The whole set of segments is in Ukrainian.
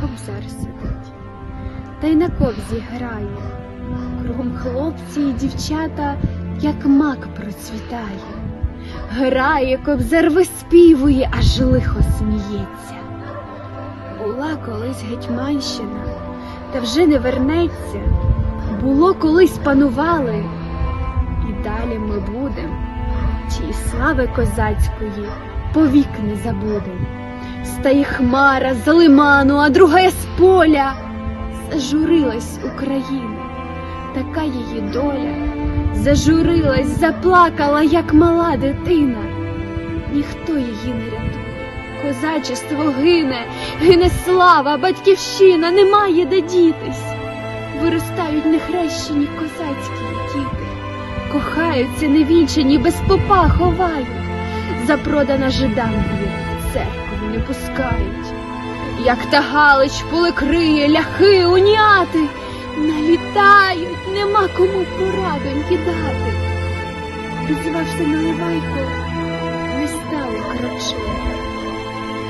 кобзар сидить, та й на кобзі грає. Кругом хлопці і дівчата, як мак процвітає. Грає, кобзар виспівує, аж лихо сміється. Була колись Гетьманщина, та вже не вернеться. Було колись панували, і далі ми будем. Тієї слави козацької повік не забудем. Стає хмара за лиману, а друга є з поля. Зажурилась Україна, така її доля. Зажурилась, заплакала, як мала дитина. Ніхто її не рятує. Козачество гине, гине слава, батьківщина, немає де дітись. Виростають нехрещені козацькі діти, кохаються невінчені, без попа ховають, запродана жидам є, церкву не пускають. Як та галич поликриє, ляхи, уняти, налітають, нема кому порадоньки дати. Дозвався наливайко, не стало кроче.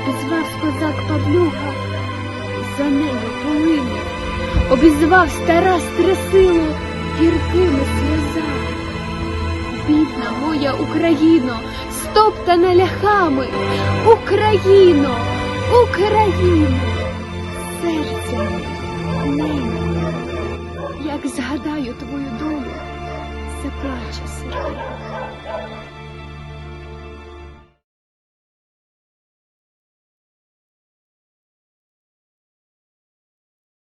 Обізвавсь козак Павлюга, за нею полине. Обізвав стара стрясило гіркими сльозами. Бідна моя Україно, стоптана ляхами, Україно, Україно, серця нею. Як згадаю твою долю, заплаче серце.